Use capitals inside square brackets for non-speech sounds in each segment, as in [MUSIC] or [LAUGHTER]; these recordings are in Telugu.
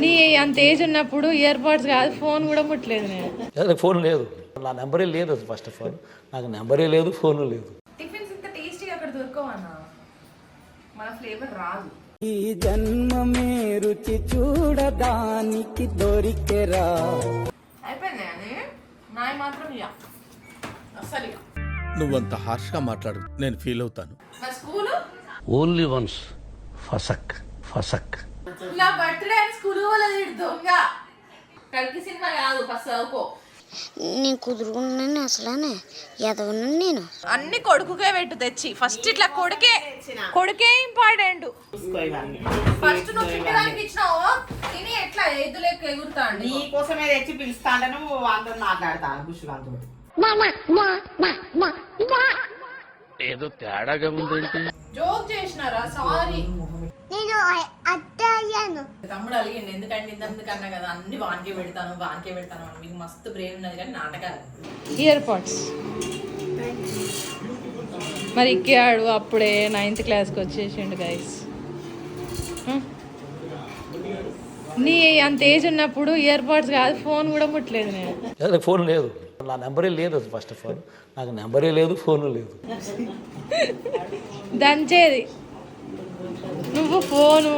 నీ అంత ఏజ్ ఉన్నప్పుడు ఇయర్ బడ్స్ కాదు ఫోన్ కూడా ముట్టలేదు నేను. నాకు ఫోన్ లేదు. నా నెంబరే లేదు అది ఫస్ట్ ఆఫ్ ఆల్. నాకు నెంబరే లేదు ఫోన్ లేదు. టిఫిన్స్ ఇంత టేస్టీగా అక్కడ దొరకవన్నా మన ఫ్లేవర్ రాదు. ఈ జన్మమే రుచి చూడడానికి దొరికెరా? అయిపోయింది అని? నాయి మాత్రం ఇక అసలు ఇక నువ్వంత హార్ష్గా మాట్లాడు నేను ఫీల్ అవుతాను. స్కూలు? ఓన్లీ వన్స్ ఫసక్ ఫసక్. నా బర్త్డే అని స్కూల్ పోలేదు దొంగ. కలికి సినిమా కాదు ఫస్ట్ చదువుకో. నేను కుదురుకున్నాను అసలనే ఎదవను నేను. అన్ని కొడుకుకే పెట్టు తెచ్చి. ఫస్ట్ ఇట్లా కొడుకే కొడుకే ఇంపార్టెంట్ ఫస్ట్ నువ్వు తిట్టడానికి ఇచ్చినావు తిని ఎట్లా ఎద్దులేక ఎగురుతాండి నీ కోసమే తెచ్చి పిలుస్తాను అందరూ మాట్లాడతాను ఏదో తేడాగా ఉందేంటి? జోక్ చేసినారా? సారీ నేను తమ్ముడు అలిగింది ఎందుకంటే ఇంతకన్నా కదా అన్ని వానికే పెడతాను వానికే పెడతాను అని. మీకు మస్తు బ్రెయిన్ ఉన్నది కానీ నాటకాలు. ఇయర్ పాడ్స్ మరి ఎక్కాడు అప్పుడే నైన్త్ క్లాస్కి వచ్చేసిండు గైస్ నీ అంత ఏజ్ ఉన్నప్పుడు ఇయర్ పాడ్స్ కాదు ఫోన్ కూడా ముట్టలేదు నేను. నాకు ఫోన్ లేదు. నా నెంబరే లేదు అది ఫస్ట్ ఆఫ్ ఆల్ నాకు నెంబరే లేదు ఫోన్ లేదు. దంచేది. నువ్వు ఫోను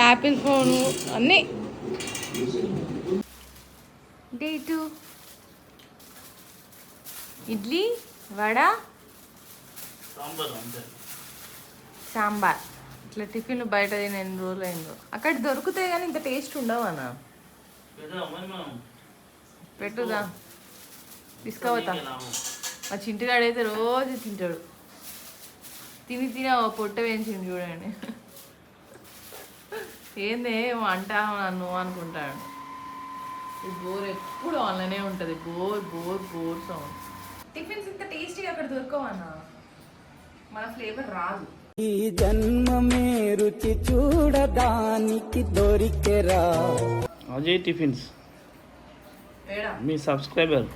యాపిల్ ఫోను అన్నీ. Day two. ఇడ్లీ వడ. సాంబార్ ఇట్లా టిఫిన్ బయట తిని ఎన్ని రోజులు అయిందో అక్కడ దొరుకుతాయి కానీ ఇంత టేస్ట్ ఉండవు అన్న? పెట్టుదా? తీసుకుపోతా. మా చింటిగాడైతే రోజు తింటాడు. తిని తిని ఆ పొట్ట వేయించింది చూడండి. ఏంది అంటావు నన్ను అనుకుంటాడు. ఈ బోర్ ఎప్పుడు ఆన్లైనే ఉంటుంది. Bore bore bore sound. Tiffins ఇంత టేస్టీగా అక్కడ దొరకవన్నా మన ఫ్లేవర్ రాదు. ఈ జన్మమే రుచి చూడడానికి దొరికెరా. అజయ్ టిఫిన్స్. ఏడా? మీ సబ్స్క్రైబర్.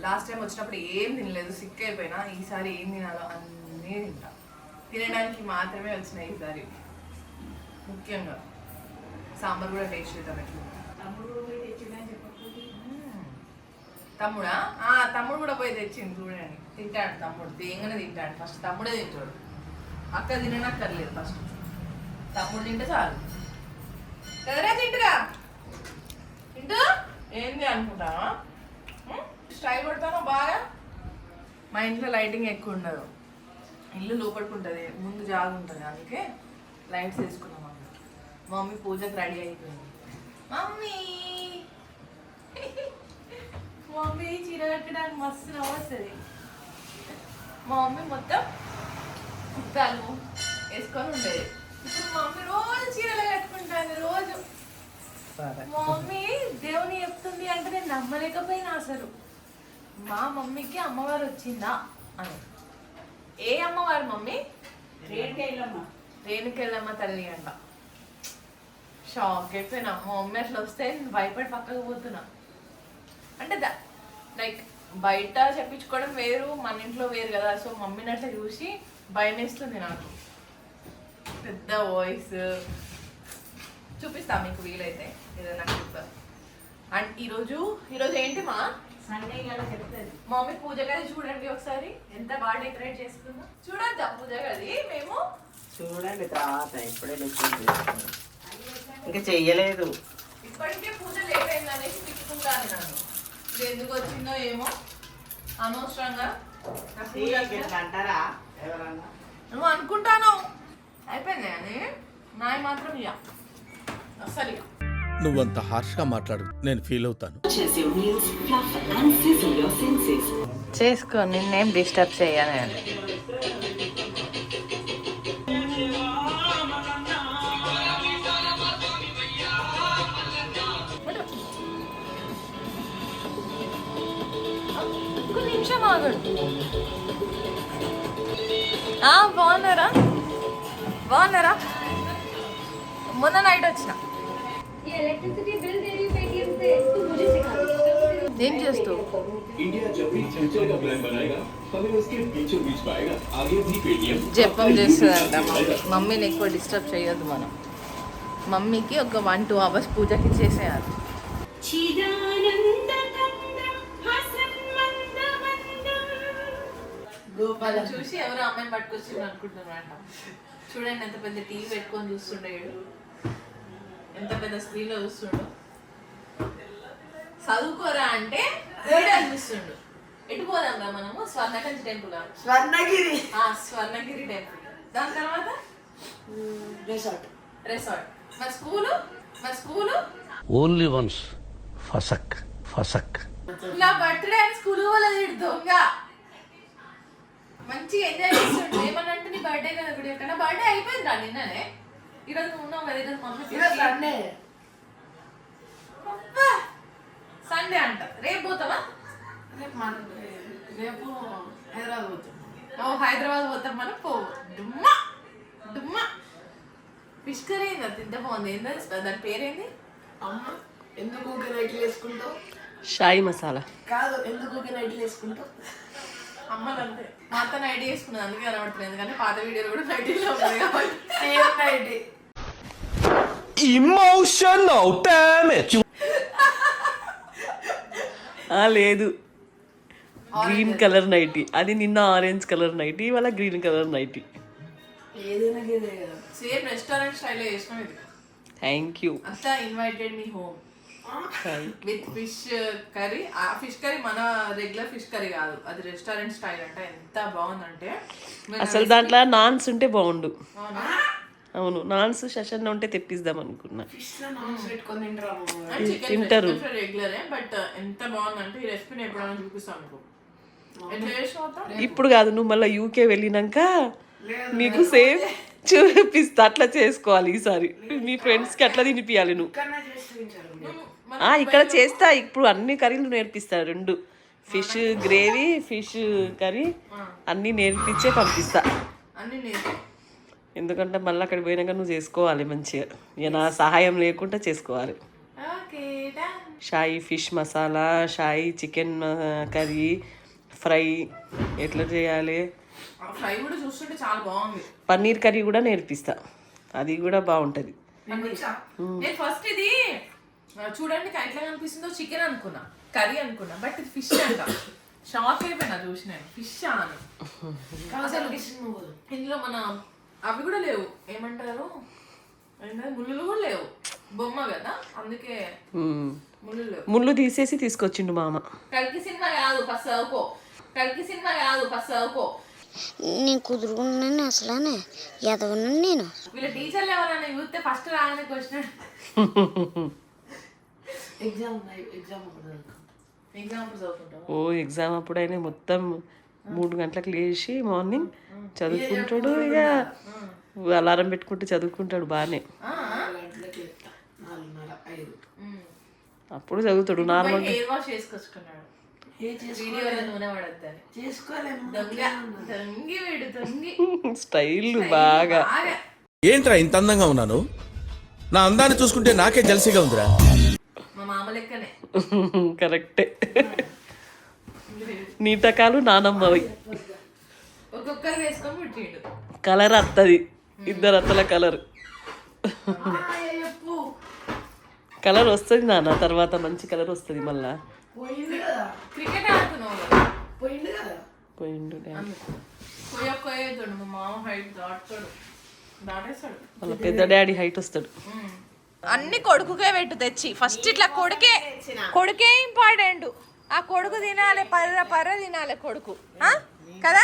లాస్ట్ టైం వచ్చినప్పుడు ఏం తినలేదు. సిక్ అయిపోయినా. ఈసారి ఏం తినాలో అన్నీ తింటా. తినడానికి మాత్రమే వచ్చినాయి ఈసారి. ముఖ్యంగా. సాంబార్ కూడా టేస్ట్ చేద్దాం. తమ్ముడా తమ్ముడు? కూడా పోయి తెచ్చింది చూడండి. తింటాడు తమ్ముడు. తేంగానే తింటాడు. ఫస్ట్ తమ్ముడే తింటాడు. అక్క తిననక్కర్లేదు ఫస్ట్. తమ్ముడు తింటే చాలు. కదరా తింటురా తింటూ ఏంది అనుకుంటావా? స్టైల్ కొడతాను బాగా? మా ఇంట్లో లైటింగ్ ఎక్కువ ఉండదు. ఇల్లు లోపడుకుంటుంది ముందు జాగా ఉంటుంది అందుకే లైట్స్ వేసుకున్నాం మమ్మీ పూజకి రెడీ అయిపోయింది. మమ్మీ! మమ్మీ చీర కట్టడానికి మస్తు నవ్వుతుంది మా మమ్మీ మొత్తం కుర్తాలు వేసుకొని ఉండేది. ఇప్పుడు మా మమ్మీ రోజు చీరలు కట్టుకుంటుంది రోజు. మా మమ్మీ దేవుని చెప్తుంది అంటే నేను నమ్మలేకపోయినా అసలు. మా మమ్మీకి అమ్మవారు వచ్చిందా అని. ఏ అమ్మవారు మమ్మీ? రేణుకెళ్ళమ్మ తల్లి అంట. షాక్ అయిపోయినా మా మమ్మీ అట్లా వస్తే భయపడి పక్కకు పోతున్నా. అంటే ద లైక్ బయట చెప్పించుకోవడం వేరు మన ఇంట్లో వేరు కదా. సో మమ్మీని అట్లా చూసి భయం వేస్తుంది నాకు. పెద్ద వాయిస్ చూపిస్తా మీకు వీలైతే. ఏదైనా క్లిప్ అండ్ ఈరోజు ఈరోజు ఏంటి మా? సండే కదా చెప్తుంది మమ్మీ పూజ గది చూడండి ఒకసారి. ఎంత బాగా డెకరేట్ చేసుకుందో. చూడొద్దా పూజ గది? మేము చూడండి తర్వాత ఇప్పుడే లెక్కింది ఇంకా చెయ్యలేదు. ఇప్పటికే పూజ లేట్ అయింది అనేసి తిట్టుకుంటాను నన్ను. ఇది ఎందుకు వచ్చిందో ఏమో అనవసరంగా. అంటారా? ఎవరన్నా? నువ్వు అనుకుంటాను. అయిపోయింది అని నాయి మాత్రం ఇక అసలు నువ్వంత హార్ష్గా మాట్లాడు నేను ఫీల్ అవుతాను. చేసుకో నిన్నేం డిస్టర్బ్ చేయను బాగున్నారా? బాగున్నారా? మొన్న నైట్ వచ్చిన. ఏం చేస్తావు? జపం చేస్తుందంట మమ్మీని ఎక్కువ డిస్టర్బ్ చేయొద్దు మనం. మమ్మీకి ఒక వన్ టూ అవర్స్ పూజకి చేసేయాలి. వాళ్ళని చూసి ఎవరు అమ్మాయిని పట్టుకొచ్చిండ్రు అనుకుంటున్నారంట. చూడండి ఎంత పెద్ద టీవీ పెట్టుకొని చూస్తుండేడు ఎంత పెద్ద స్క్రీన్లో చూస్తుండు. చదువుకోరా అంటే చూస్తుండు. ఎటు పోదాం రా మనము? స్వర్ణకంచి టెంపుల్ స్వర్ణగిరి. ఆ స్వర్ణగిరి టెంపుల్. దాని తర్వాత? రిసార్ట్. రిసార్ట్. మరి స్కూలు? మరి స్కూలు? ఓన్లీ వన్స్ ఫసక్. ఫసక్. నా బర్త్డే స్కూల్ వాళ్ళది దొంగ. మంచిగా ఎంజాయ్ చేస్తుండు. ఏమన్నా అంటే నీ బర్త్డే కదా ఇప్పుడు ఎక్కడ బర్త్డే అయిపోయింది రా నిన్ననే. ఈరోజు నువ్వు ఉన్నావు కదా ఈరోజు మమ్మీ సండే సండే అంట. రేపు పోతావా? రేపు మన రేపు హైదరాబాద్ పోతాం. ఓ హైదరాబాద్ పోతాం మనం? పో. డుమ్మా! డుమ్మా! ఫిష్ కర్రీ ఏంది అది ఇంత బాగుంది. ఏంది? దాని పేరేంది? అమ్మ ఎందుకు ఊరికే నైట్లు వేసుకుంటావు? షాయి మసాలా. కాదు ఎందుకు ఊరికే నైట్లు వేసుకుంటావు? అమ్మలు అంతే మా వేసుకున్నది అందుకే కనబడుతుంది ఎందుకంటే పాత వీడియోలు కూడా నైటీలో ఉంది కాబట్టి. సేమ్ నైట్ ఇమోషనల్ డ్యామేజ్ ఆ, లేదు. గ్రీన్ కలర్ నైటీ అది నిన్న ఆరెంజ్ కలర్ నైటీ ఇవాళ గ్రీన్ కలర్ నైటీ ఏదైనా సేమ్ రెస్టారెంట్ స్టైల్లో థ్యాంక్ యూ అత్త invited me home with fish curry ఆ ఫిష్ కర్రీ మన రెగ్యులర్ ఫిష్ కర్రీ కాదు. అది రెస్టారెంట్ స్టైల్ అంటే. ఎంత బాగుందంటే అసలు దాంట్లో నాన్స్ ఉంటే బాగుండు. అవునా? అవును నాన్స్ సెషన్ ఉంటే తెప్పిద్దాం అనుకున్నా. తింటారా. రెగ్యులరే బట్ ఎంత బాగుందంటే ఈ రెసిపీని ఎప్పుడైనా చూపిస్తాను? ఇప్పుడు కాదు నువ్వు మళ్ళీ యూకే వెళ్ళినాక నీకు సేమ్ చూపిస్తా అట్లా చేసుకోవాలి ఈసారి. మీ ఫ్రెండ్స్కి అట్లా తినిపియాలి నువ్వు ఇక్కడ చేస్తా. ఇప్పుడు అన్ని కర్రీలు నేర్పిస్తా. రెండు. ఫిష్ గ్రేవీ ఫిష్ కర్రీ అన్నీ నేర్పించే పంపిస్తా. ఎందుకంటే మళ్ళీ అక్కడికి పోయినాక నువ్వు చేసుకోవాలి మంచిగా. నా సహాయం లేకుండా చేసుకోవాలి. Shahi fish masala shahi chicken curry fry ఎట్లా చేయాలి? ఫ్రై కూడా చూస్తుంటే చాలా బాగుంది. పన్నీర్ కర్రీ కూడా నేర్పిస్తా. అది కూడా బాగుంటుంది. ఫస్ట్ ఇది చూడండి ఎట్లా కనిపిస్తుందో చికెన్ అనుకున్నా కర్రీ అనుకున్నా బట్ ఇది ఫిష్ అంట. షాక్ అయిపోయినా చూసి నేను ఫిష్ అని. అసలు ఫిష్ నువ్వు ఇందులో మన అవి కూడా లేవు. ఏమంటారు? ఏంటంటే ముళ్ళు కూడా లేవు. బొమ్మ కదా అందుకే. ముళ్ళు ముళ్ళు తీసేసి తీసుకొచ్చిండు మామ కల్కి సినిమా కాదు ఫస్ట్ చదువుకో కల్కి సినిమా కాదు ఫస్ట్ చదువుకో నేను కుదురుకున్నాను అసలానే ఎదవను నేను. వీళ్ళ టీచర్లు ఎవరైనా చూస్తే ఫస్ట్ రాగానే క్వశ్చన్ [LAUGHS] ఎగ్జామ్ ఓ ఎగ్జామ్ అప్పుడైనా మొత్తం మూడు గంటలకు లేచి మార్నింగ్ చదువుకుంటాడు ఇక అలారం పెట్టుకుంటూ చదువుకుంటాడు బాగానే అప్పుడు చదువుతాడు నార్మల్ [LAUGHS] స్టైల్ బాగా. బాగా. ఏంట్రా ఇంత అందంగా ఉన్నాను? నా అందాన్ని చూసుకుంటే నాకే జలసిగా ఉందిరా. మా మామ లెక్కనే. [LAUGHS] కరెక్టే. నీటకాలు నానమ్మవి. ఒక్కొక్కరు వేసుకొని పుట్టిండు కలర్ అత్తది. ఇద్దరు అత్తల కలర్. కలర్ వస్తుంది నాన్న తర్వాత మంచి కలర్ వస్తుంది మళ్ళా. పోయిండు వాళ్ళ పెద్ద డాడీ హైట్ వస్తాడు. అన్ని కొడుకుకే పెట్టు తెచ్చి. ఫస్ట్ ఇట్లా కొడుకే కొడుకే ఇంపార్టెంట్ ఆ కొడుకు తినాలి పర్ర పర్ర తినాలి కొడుకు? కదా?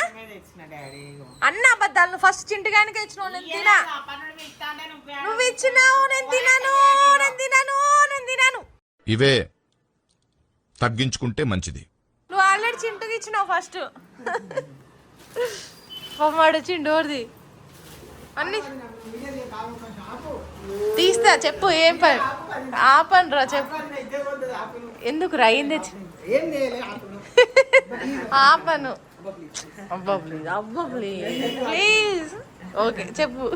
అన్న అబద్ధాలు నువ్వు ఫస్ట్ చింటిగానికి ఇచ్చినావు నేను తినా. నువ్వు ఇచ్చినావు నేను తినను నేను తినను నేను తినను. ఇవే తగ్గించుకుంటే మంచిది. నువ్వు ఆల్రెడీ చింటుకి ఇచ్చినావు ఫస్ట్ [LAUGHS] చిండోర్ది అన్ని. తీస్తా చెప్పు ఏం పని ఆపను రా చెప్పు. ఎందుకు రా ఏం తెచ్చి ఆపను. అబ్బా ప్లీజ్. అబ్బా ప్లీజ్ ప్లీజ్ ఓకే చెప్పు.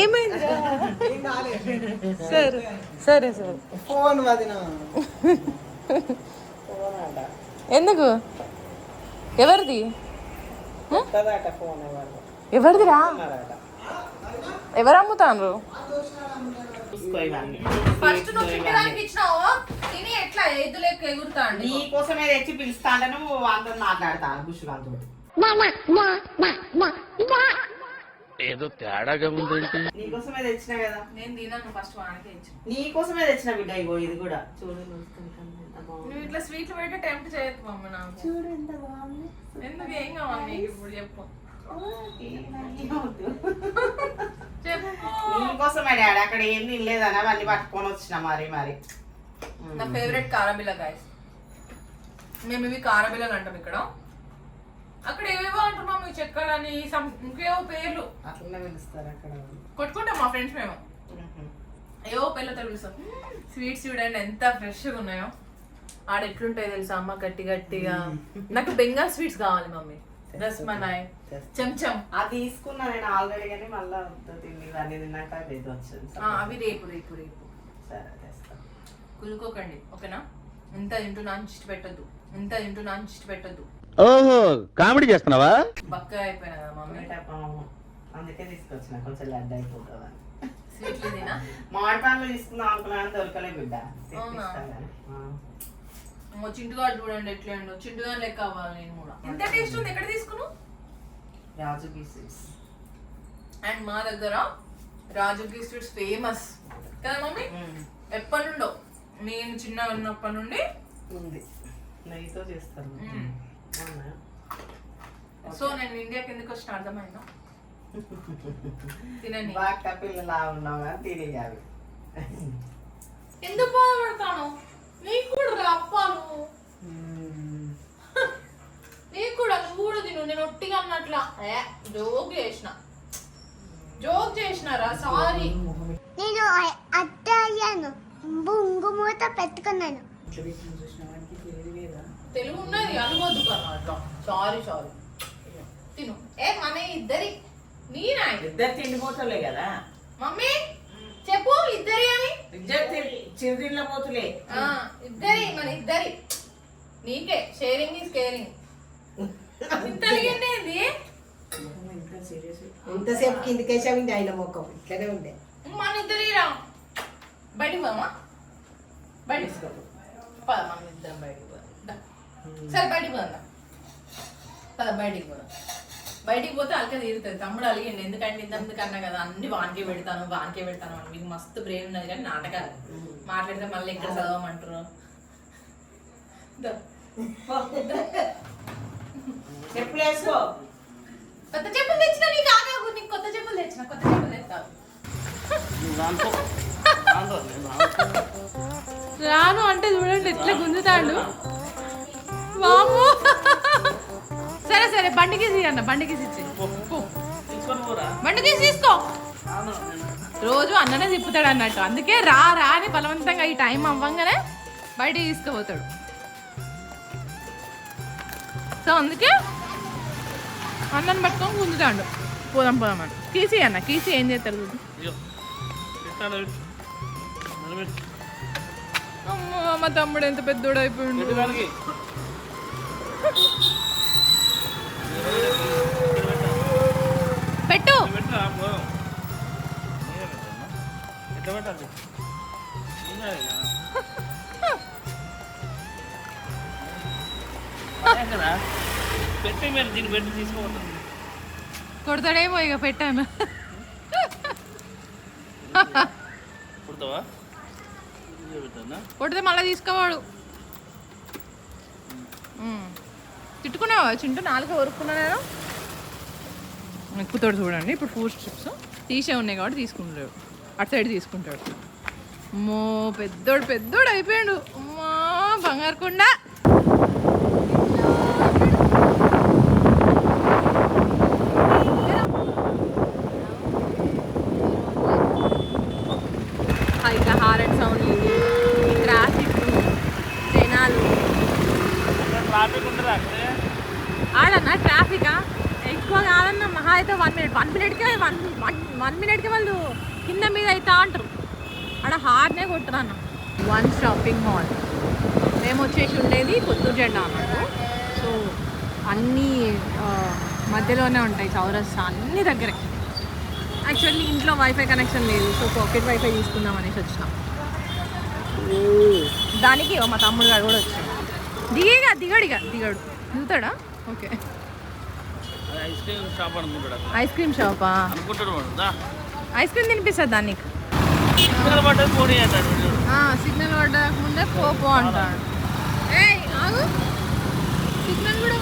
ఏమైంది? సరే సరే సరే. ఫోన్ ఎందుకు? ఎవరిది? ఫోన్ ఎవరు ఎవరిదిరా? ఎవరు అమ్ముతాను ఫస్ట్ నువ్వు తినడానికి ఇచ్చినావు తిని ఎట్లా ఎద్దు లెక్క ఎగురుతా అండి నీ కోసమే తెచ్చి పిలుస్తా అంటే నువ్వు వాళ్ళతో మాట్లాడతా గుషుగాంతో ఏదో తేడాగా ఉందేంటి. నీ కోసమే తెచ్చిన కదా. నేను తినను ఫస్ట్ వానికి ఇచ్చిన నీ కోసమే తెచ్చిన బిడ్డ ఇగో ఇది కూడా. చూడు నువ్వు ఇట్లా స్వీట్లు పెట్టి టెంప్ట్ చేయకు మమ్మ నాకు. చూడు ఎంత బాగుంది. ఎందుకు ఏం కావాలి ఇప్పుడు చెప్పు. నీకోసమే డాడీ అక్కడ ఏం తినలేదని? అవన్నీ పట్టుకొని వచ్చిన మరి మరి. నా ఫేవరెట్ కారబిల్ల గాయస్ మేము ఇవి కారబిల్లలు అంటాం ఇక్కడ. అక్కడ ఏవేవో అంటారు మమ్మీ చెక్కలని ఇంకేవో పేర్లు. అట్లనే పిలుస్తారు అక్కడ కొట్టుకుంటాం మా ఫ్రెండ్స్ మేము. ఏవో పేర్లతో పిలుస్తాం. స్వీట్స్ చూడండి ఎంత ఫ్రెష్గా ఉన్నాయో. ఆడ ఎట్లుంటాయి తెలుసా? అమ్మ గట్టి గట్టిగా. నాకు బెంగాల్ స్వీట్స్ కావాలి మమ్మీ. రస్మలాయ్ చెంచం అది తీసుకున్నా నేను ఆల్రెడీ కానీ మళ్ళీ తిండి ఇవన్నీ తిన్నాక ఇది వచ్చింది అవి రేపు రేపు రేపు. సరే తెస్తా కులుకోకండి ఓకేనా? ఎంత తింటున్నా అని చిట్టి పెట్టద్దు. ఎంత తింటున్నా అని చిట్టి పెట్టద్దు. ఓహో కామెడీ చేస్తున్నావా? బక్కగా అయిపోయినా కదా మమ్మీ. అందుకే తీసుకొచ్చిన కొంచెం లడ్డు అయిపోతుందని స్వీట్లు తినా మామిడి పండ్లు తీసుకుందాం అనుకున్నాను దొరకలే బిడ్డ. అవునా? తెప్పిస్తాను కానీ. ఆ. మా చింటుగాడు చూడండి ఎట్లా ఉండు చింటుగాడు లెక్క అవ్వాలి నేను కూడా. ఎంత టేస్ట్ ఉంది? ఎక్కడ తీసుకున్నావు? రాజు పీసెస్ అండ్ మా దగ్గర రాజుకి స్వీట్స్ ఫేమస్. కదా మమ్మీ? ఎప్పటి నుండో నేను చిన్న ఉన్నప్పటి నుండి ఉంది. నెయ్యితో చేస్తాను? సో నేను ఇండియాకి ఎందుకు వచ్చిన అర్థమైందా? తినని బాగా పిల్లలా ఉన్నావు? తిరిగావి ఎందుకు బాధపడతాను? నీకు కూడా రా అప్పాను నీకు కూడా నువ్వు కూడా తిను. నేను ఒట్టిగా అన్నట్లా. ఏ జోక్ చేసిన. జోక్ చేసినారా సారీ. నేను అత్త అయ్యాను బొంగు మూత పెట్టుకున్నాను. తెలుగు ఉన్నది అనుకోద్దు కన్నా అట్లా సారీ సారీ. తిను. ఏ మన ఇద్దరి నీనా ఇద్దరు తిండిపోతలే కదా. మమ్మీ చెప్పు ఇద్దరి అని. ఇద్దరు చిరుదిళ్ళ పోతులే ఆ, ఇద్దరి మన ఇద్దరి. నీకే షేరింగ్ ఈస్ కేరింగ్ ఇంత అడిగిండేది ఇంతసేపు కిందికేసామండి ఆయన ముఖం ఇట్లనే ఉండే. మన ఇద్దరి రా బయటికి పోదామా? బయటికి. పద మన ఇద్దరం బయటికి పోదాం. సరే బయటికి పోదాం. పద బయటికి పోదాం. బయటికి పోతే అలక తీరుతుంది. తమ్ముడు అలిగిండి. ఎందుకంటే ఇంతకుముందు కన్నా కదా అన్ని వానికే పెడతాను వానికే పెడతాను అని. మీకు మస్తు బ్రెయిన్ ఉన్నది కానీ నాటకాలు. మాట్లాడితే మళ్ళీ ఎక్కడ చదవమంటారు. చెప్పులు వేసుకో. కొత్త చెప్పులు తెచ్చిన నీకు ఆగాగు నీకు కొత్త చెప్పులు తెచ్చిన. కొత్త చెప్పులు తెస్తాను రాను అంటే చూడండి ఎట్లా గుంజుతాడు. వామ్మో. సరే బండికి అన్న బండికి బండికి తీసుకో. రోజు అన్ననే తిప్పుతాడు అన్నట్టు. అందుకే రా రా అని బలవంతంగా ఈ టైం అవ్వంగానే బయటికి తీసుకుపోతాడు. సో అందుకే అన్నని పట్టుకొని గుంజుతాడు. పోదాం పోదాం అని కీసి అన్న కీసి ఏం చేస్తాడు చూడు. అమ్మో మా తమ్ముడు ఎంత పెద్దోడు అయిపోయిండు. పెట్టి మీరు దీన్ని పెట్టి తీసుకోవద్దు కొడతాడేమో ఇక పెట్టాను. కుడతావా? కొడితే మళ్ళీ తీసుకోవాడు. తిట్టుకున్నావా? చింటూ నాలుగు వరుకున్నా నేను? ఎక్కుతాడు చూడండి ఇప్పుడు ఫోర్ స్ట్రిప్స్. తీసే ఉన్నాయి కాబట్టి తీసుకుంటాడు. అటు సైడ్ తీసుకుంటాడు. అమ్మో పెద్దోడు పెద్దోడు అయిపోయాడు. అమ్మా బంగారు కొండ. ఇట్లా సౌండ్ ట్రాఫిక్ జనాలు. ట్రాఫిక్ ఆడన్నా ట్రాఫికా ఎక్కువ కాదన్న మహా అయితే వన్ మినిట్ వన్ మినిట్కే వన్ వన్ వన్ మినిట్కే వాళ్ళు కింద మీద అవుతా అంటారు. ఆడ హార్నే కొట్టరు అన్న. వన్ షాపింగ్ మాల్ మేము వచ్చేసి ఉండేది పుత్తూరు జెండా అన్నట్టు. సో అన్నీ మధ్యలోనే ఉంటాయి చౌరస్తా అన్ని దగ్గరే. యాక్చువల్లీ ఇంట్లో వైఫై కనెక్షన్ లేదు. సో పాకెట్ వైఫై తీసుకుందాం అనేసి వచ్చినాం. దానికి మా తమ్ముడు గారు కూడా వచ్చాడు. దిగేగా దిగడు ఇక దిగడు. దిగుతాడా? ఓకే ఐస్ క్రీమ్ షాప్ అనుకుంటాడు ఐస్ క్రీమ్ షాపా అనుకుంటాడు ఐస్ క్రీమ్ తినిపిస్తుందా నీకు సిగ్నల్ వాటర్ పడ్డ సిగ్నల్ వాటర్ ముందే పో అంటాడు. సిగ్నల్ కూడా